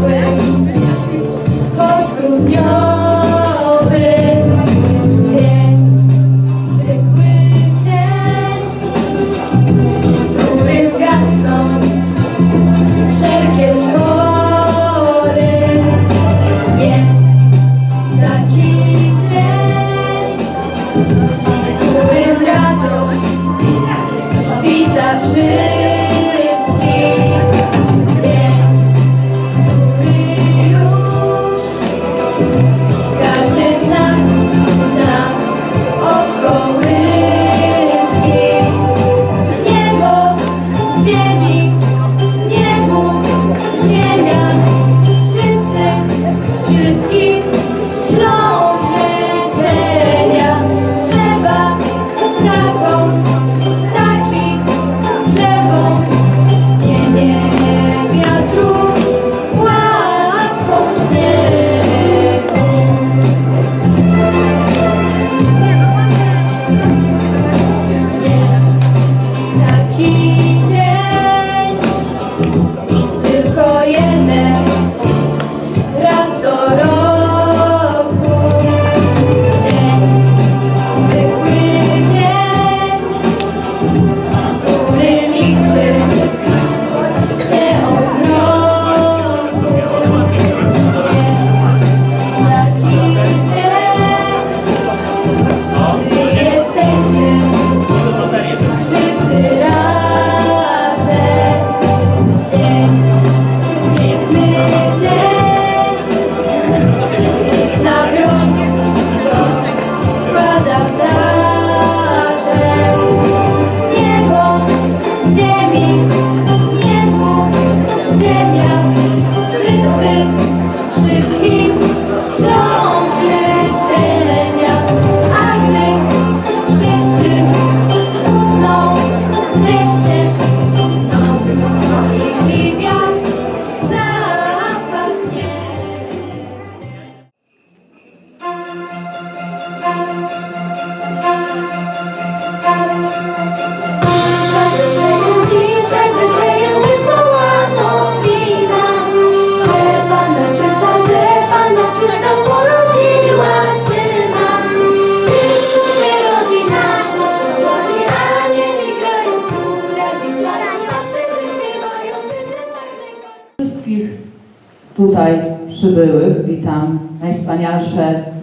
friend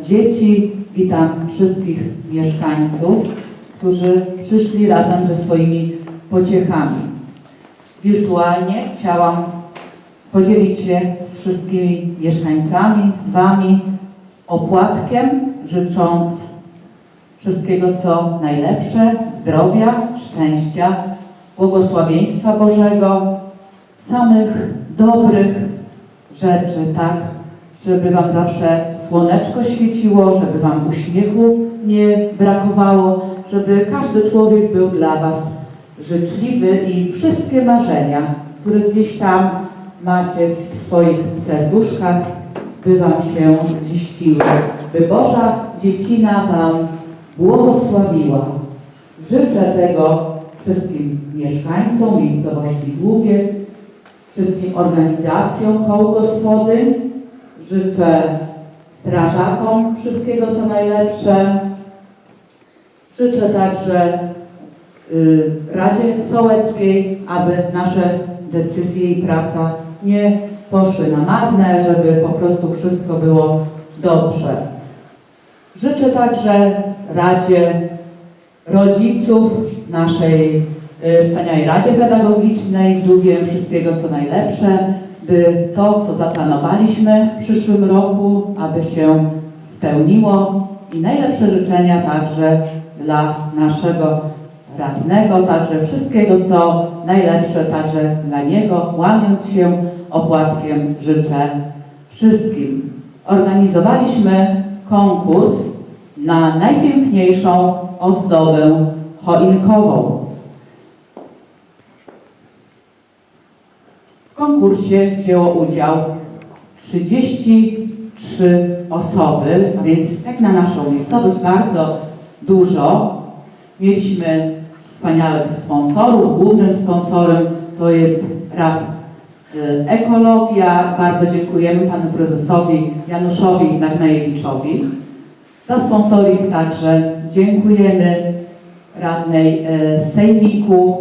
dzieci, witam wszystkich mieszkańców, którzy przyszli razem ze swoimi pociechami. Wirtualnie chciałam podzielić się z wszystkimi mieszkańcami, z Wami opłatkiem, życząc wszystkiego co najlepsze, zdrowia, szczęścia, błogosławieństwa Bożego, samych dobrych rzeczy, tak, żeby Wam zawsze słoneczko świeciło, żeby Wam uśmiechu nie brakowało, żeby każdy człowiek był dla Was życzliwy i wszystkie marzenia, które gdzieś tam macie w swoich serduszkach, by Wam się ziściły, by Boża dziecina Wam błogosławiła. Życzę tego wszystkim mieszkańcom miejscowości Długie, wszystkim organizacjom koł gospodyń. Życzę strażakom wszystkiego co najlepsze. Życzę także y, Radzie Sołeckiej, aby nasze decyzje i praca nie poszły na marne, żeby po prostu wszystko było dobrze. Życzę także Radzie rodziców naszej y, wspaniałej Radzie Pedagogicznej, Długiem wszystkiego co najlepsze, by to, co zaplanowaliśmy w przyszłym roku, aby się spełniło i najlepsze życzenia także dla naszego radnego, także wszystkiego, co najlepsze także dla niego, łamiąc się opłatkiem życzę wszystkim. Organizowaliśmy konkurs na najpiękniejszą ozdobę choinkową. W konkursie wzięło udział 33 osoby, a więc jak na naszą miejscowość bardzo dużo. Mieliśmy wspaniałych sponsorów. Głównym sponsorem to jest RAF Y, Ekologia, bardzo dziękujemy panu prezesowi Januszowi Nagnajewiczowi. Za sponsoring także dziękujemy radnej e, Sejmiku,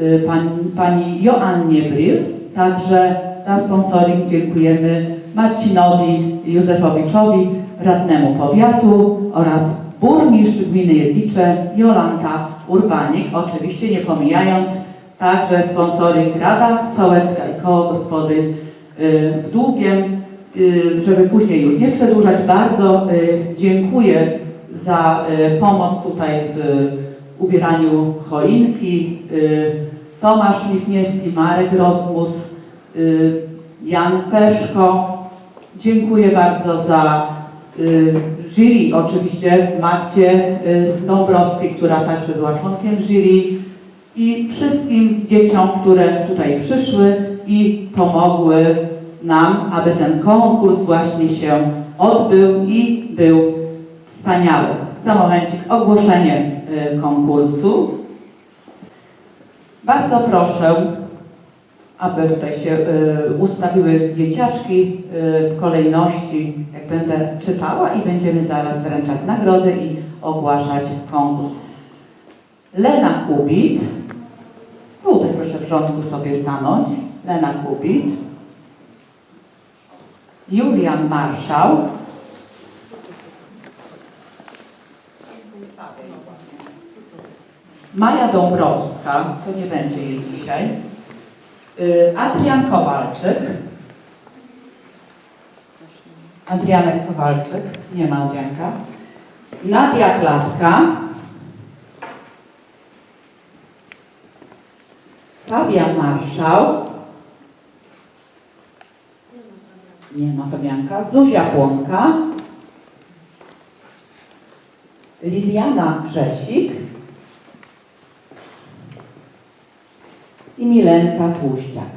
y, pani, pani Joannie Bryl. Także za sponsoring dziękujemy Marcinowi Józefowiczowi, radnemu powiatu oraz burmistrz gminy Jedlicze Jolanta Urbanik, oczywiście nie pomijając także sponsoring Rada Sołecka i Koło Gospody y, w Długiem, y, żeby później już nie przedłużać, bardzo y, dziękuję za pomoc tutaj w ubieraniu choinki. Tomasz Michniewski, Marek Rozmus, y, Jan Peszko. Dziękuję bardzo za y, jury, oczywiście Magdzie y, Dąbrowskiej, która także była członkiem jury i wszystkim dzieciom, które tutaj przyszły i pomogły nam, aby ten konkurs właśnie się odbył i był wspaniały. Za momencik ogłoszenie y, konkursu. Bardzo proszę, aby tutaj się y, ustawiły dzieciaczki y, w kolejności, jak będę czytała i będziemy zaraz wręczać nagrody i ogłaszać konkurs. Lena Kubit, tutaj proszę w rządku sobie stanąć, Lena Kubit, Julian Marszał, Maja Dąbrowska, to nie będzie jej dzisiaj, Adrian Kowalczyk. Adrianek Kowalczyk, nie ma Adrianka. Nadia Klatka. Fabian Marszał. Nie ma Fabianka. Zuzia Płonka. Liliana Grzesik. I Milenka Tłuściak.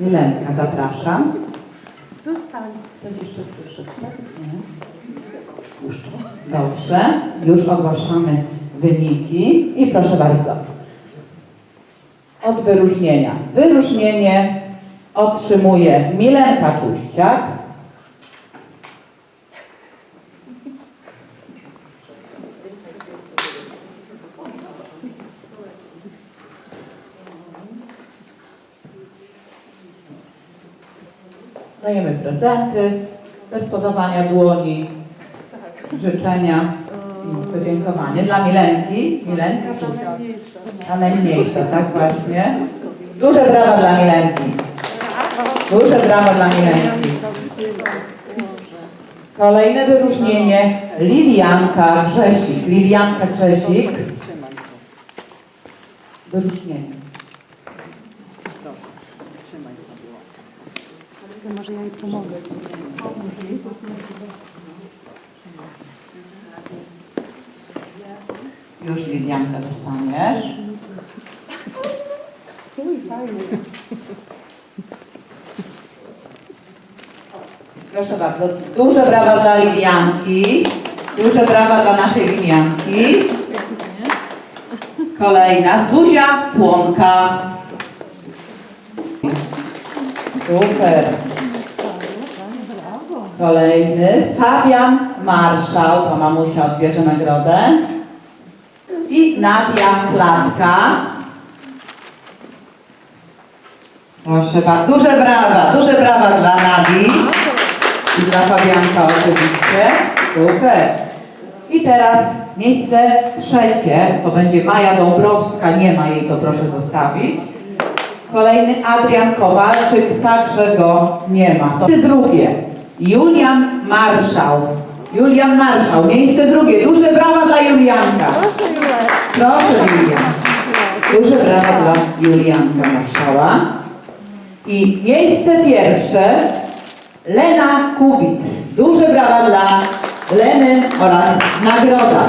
Milenka, zapraszam. Ktoś jeszcze przyszedł? Nie. Tłuszcz. Dobrze, już ogłaszamy wyniki i proszę bardzo. Od wyróżnienia. Wyróżnienie otrzymuje Milenka Tłuściak. Dajemy prezenty, bez podawania dłoni, życzenia podziękowanie dla Milenki. Milenka. A najmniejsza, tak właśnie. Duże brawa dla Milenki. Duże brawa dla Milenki. Kolejne wyróżnienie Lilianka Grzesik. Lilianka Grzesik. Wyróżnienie. Może ja jej pomogę. Już Lilianka dostaniesz. Proszę bardzo, duże brawa dla Lilianki. Duże brawa dla naszej Lilianki. Kolejna, Zuzia Płonka. Super. Kolejny, Fabian Marszał, to mamusia odbierze nagrodę. I Nadia Klatka. Proszę bardzo, duże brawa, duże brawa dla Nadii i dla Fabianka oczywiście. Super. I teraz miejsce trzecie, to będzie Maja Dąbrowska, nie ma jej, to proszę zostawić. Kolejny Adrian Kowalczyk, także go nie ma. To drugie, Julian Marszał. Julian Marszał, miejsce drugie. Duże brawa dla Julianka. Proszę Julian. Duże brawa dla Julianka Marszała. I miejsce pierwsze Lena Kubit. Duże brawa dla Leny oraz nagroda.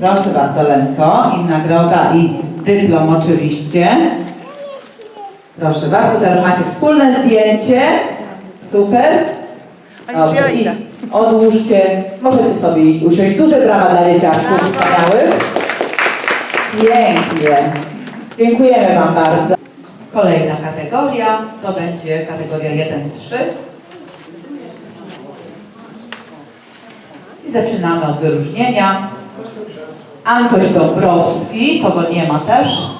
Proszę bardzo Lenko i nagroda i dyplom oczywiście. Proszę bardzo, teraz macie wspólne zdjęcie. Super. Dobrze, i odłóżcie, możecie sobie iść usiąść. Duże brawa dla dzieciaczków wspaniałych. Pięknie. Dziękujemy Wam bardzo. Kolejna kategoria to będzie kategoria 1-3. I zaczynamy od wyróżnienia. Antoś Dąbrowski, kogo nie ma też.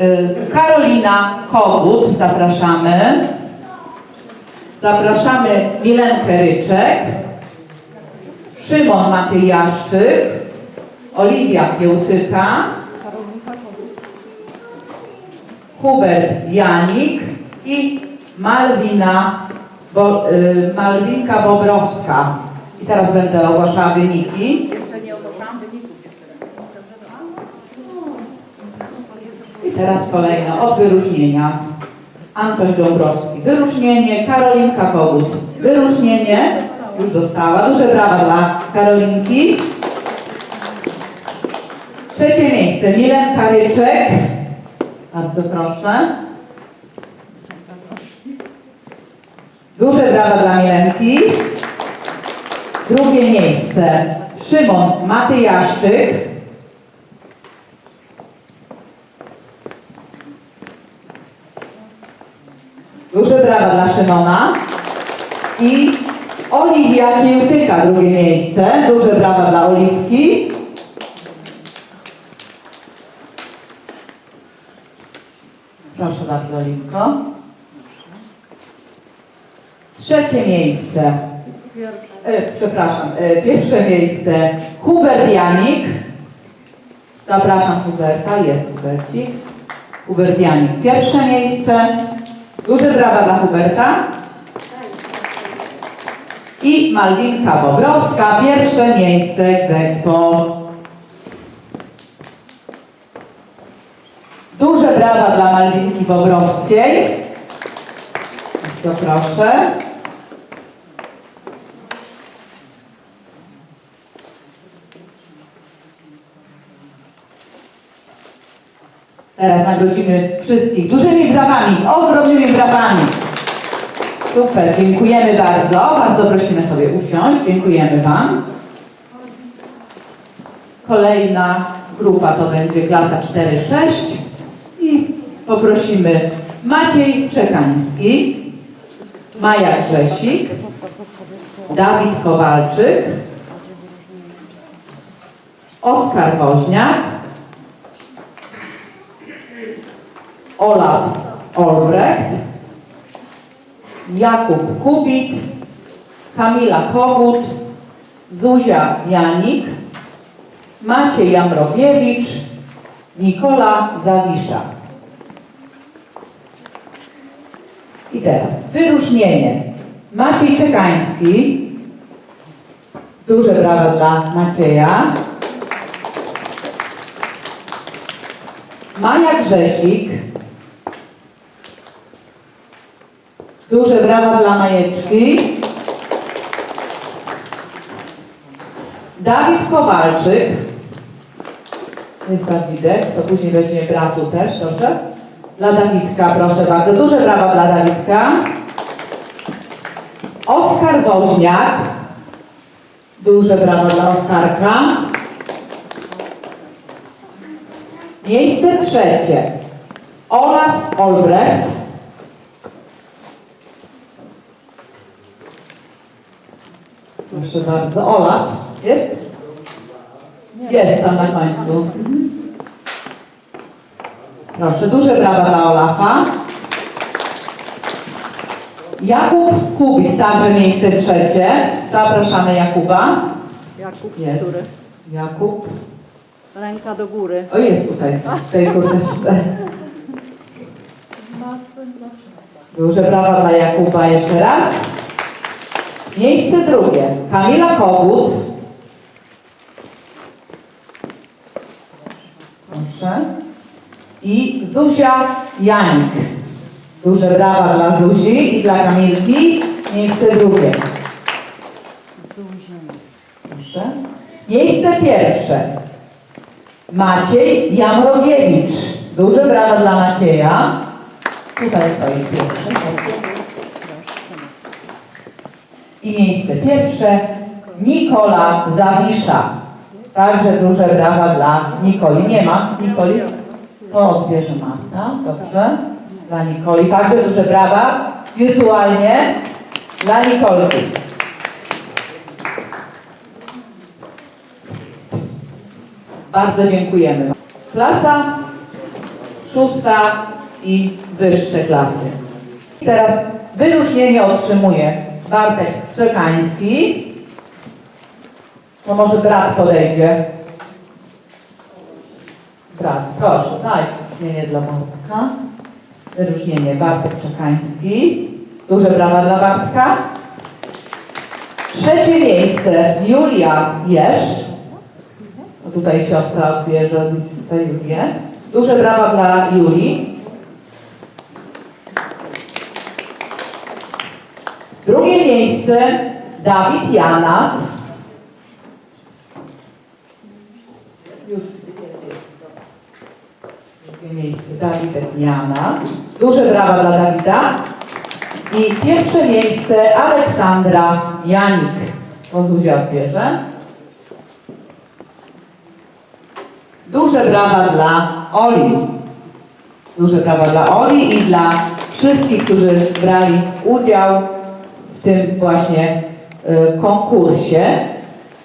Y, Karolina Kogut, zapraszamy. Zapraszamy Milenkę Ryczek, Szymon Matyjaszczyk, Oliwia Kiełtyka, Hubert Janik i Malwina, Bo, y, Malwinka Bobrowska. I teraz będę ogłaszała wyniki. I teraz kolejne od wyróżnienia. Antoś Dąbrowski, wyróżnienie, Karolinka Kogut, wyróżnienie, już dostała, duże brawa dla Karolinki. Trzecie miejsce, Milenka Ryczek, bardzo proszę. Duże brawa dla Milenki. Drugie miejsce, Szymon Matyjaszczyk. Duże brawa dla Szymona. I Oliwia Kiełtyka, drugie miejsce. Duże brawa dla Oliwki. Proszę bardzo, Oliwko. Trzecie miejsce. E, przepraszam, e, pierwsze miejsce Hubert Janik. Zapraszam Huberta, jest Hubercik. Hubert Janik, pierwsze miejsce. Duże brawa dla Huberta. I Malwinka Bobrowska, pierwsze miejsce egzekwo. Duże brawa dla Malwinki Bobrowskiej. Bardzo proszę. Teraz nagrodzimy wszystkich dużymi brawami, ogromnymi brawami. Super, dziękujemy bardzo. Bardzo prosimy sobie usiąść. Dziękujemy Wam. Kolejna grupa to będzie klasa 4-6 i poprosimy Maciej Czekański, Maja Grzesik, Dawid Kowalczyk, Oskar Woźniak, Olaf Olbrecht, Jakub Kubit, Kamila Kogut, Zuzia Janik, Maciej Jamrowiewicz, Nikola Zawisza. I teraz wyróżnienie. Maciej Czekański. Duże brawa dla Macieja. Maja Grzesik. Duże brawa dla Majeczki. Dawid Kowalczyk. Jest Dawidek, to później weźmie bratu też, proszę. Dla Dawidka, proszę bardzo. Duże brawa dla Dawidka. Oskar Woźniak. Duże brawa dla Oskarka. Miejsce trzecie. Olaf Olbrecht. Proszę bardzo. Olaf. Jest? Jest tam na końcu. Proszę, duże brawa dla Olafa. Jakub Kubik, także miejsce trzecie. Zapraszamy Jakuba. Jakub, Jest. który? Jakub. Ręka do góry. O, jest tutaj, w tej kurteczce. Duże brawa dla Jakuba jeszcze raz. Miejsce drugie. Kamila Kogut. Proszę. I Zuzia Janik. Duże brawa dla Zuzi i dla Kamilki. Miejsce drugie. Proszę. Miejsce pierwsze. Maciej Jamrogiewicz. Duże brawa dla Macieja. Tutaj stoi pierwszy. I miejsce pierwsze Nikola Zawisza. Także duże brawa dla Nikoli. Nie ma Nikoli? To odbierze Marta, dobrze. Dla Nikoli. Także duże brawa wirtualnie dla Nikolki. Bardzo dziękujemy. Klasa szósta i wyższe klasy. Teraz wyróżnienie otrzymuje Bartek Czekański. To może brat podejdzie. Brat, proszę, daj wyróżnienie dla Bartka. Wyróżnienie Bartek Czekański. Duże brawa dla Bartka. Trzecie miejsce Julia Jesz. No tutaj siostra odbierze za Julię. Duże brawa dla Julii. Drugie miejsce Dawid Janas. Już. Drugie miejsce Dawid Janas. Duże brawa dla Dawida. I pierwsze miejsce Aleksandra Janik. To Zuzia odbierze. Duże brawa dla Oli. Duże brawa dla Oli i dla wszystkich, którzy brali udział w tym właśnie y, konkursie.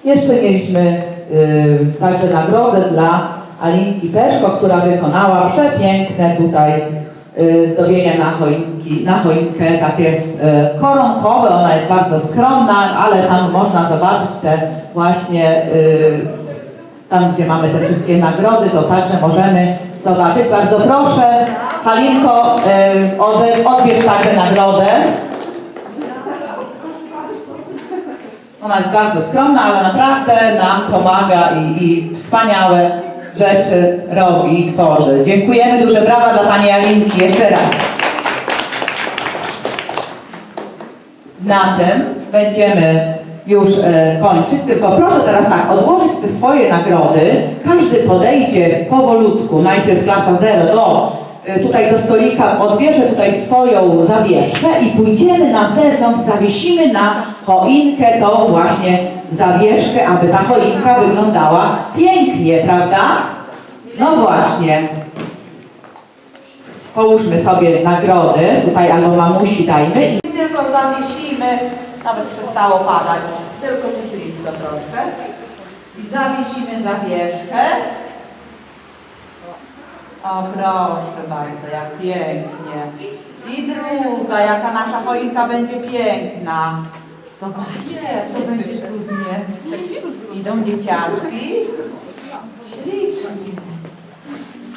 Jeszcze mieliśmy y, także nagrodę dla Alinki Peszko, która wykonała przepiękne tutaj y, zdobienia na, choinki, na choinkę, takie koronkowe. Ona jest bardzo skromna, ale tam można zobaczyć te właśnie tam gdzie mamy te wszystkie nagrody, to także możemy zobaczyć. Bardzo proszę, Halinko, odbierz także nagrodę. Ona jest bardzo skromna, ale naprawdę nam pomaga i, i wspaniałe rzeczy robi i tworzy. Dziękujemy, duże brawa dla Pani Alinki jeszcze raz. Na tym będziemy już e, kończyć, tylko proszę teraz tak, odłożyć te swoje nagrody. Każdy podejdzie powolutku, najpierw klasa 0 do tutaj do stolika, odbierze tutaj swoją zawieszkę i pójdziemy na zewnątrz, zawiesimy na choinkę tą właśnie zawieszkę, aby ta choinka wyglądała pięknie, prawda? No właśnie. Połóżmy sobie nagrody, tutaj albo mamusi dajmy i tylko zawiesimy, nawet przestało padać, tylko tu ślisko troszkę. I zawiesimy zawieszkę. O proszę bardzo, jak pięknie. I druga, jaka nasza choinka będzie piękna. Zobaczcie, jak to będzie cudnie. Idą dzieciaczki. Ślicznie.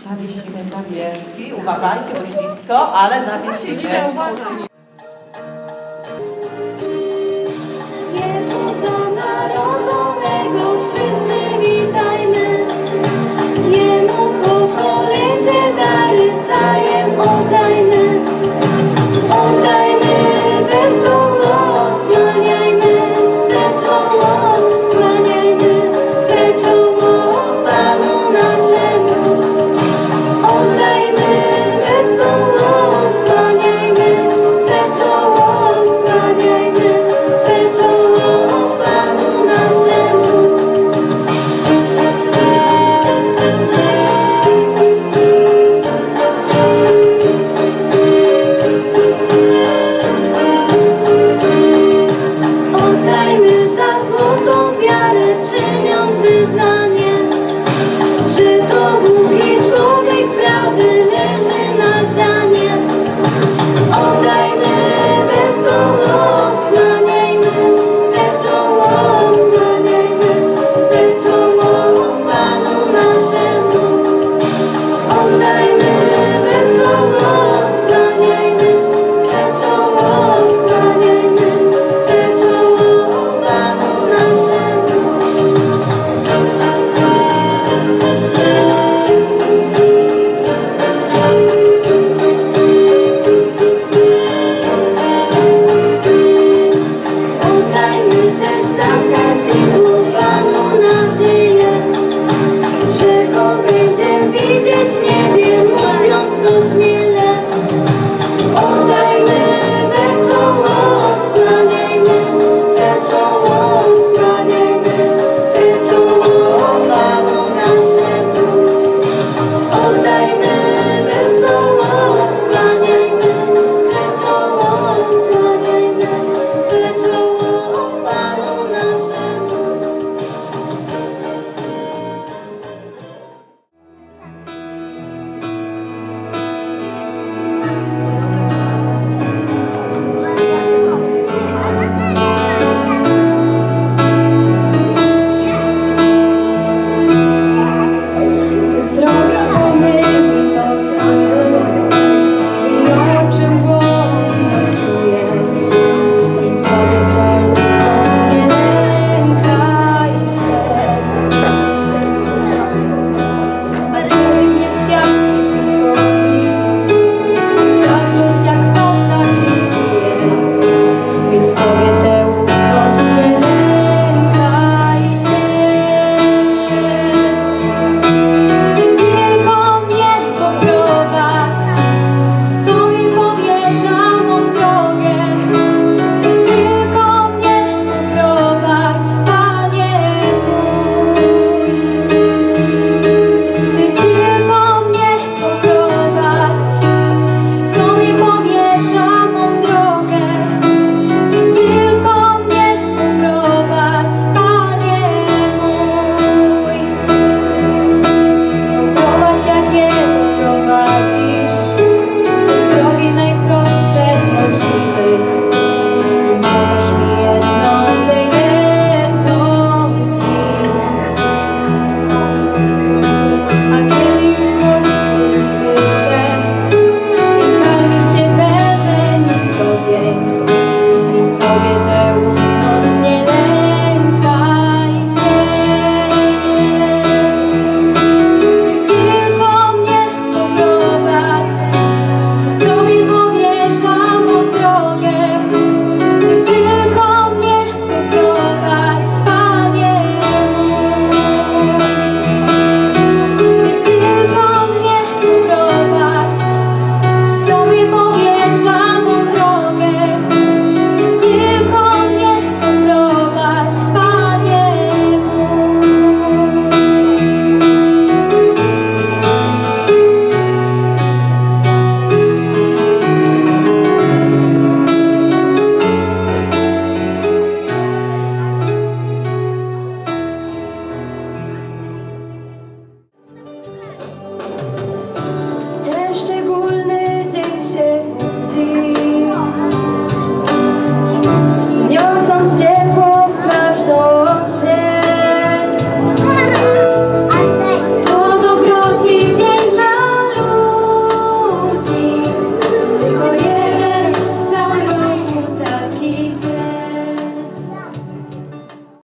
Zawiesimy zawieszki. Uważajcie, bo ślisko, ale zawiesimy.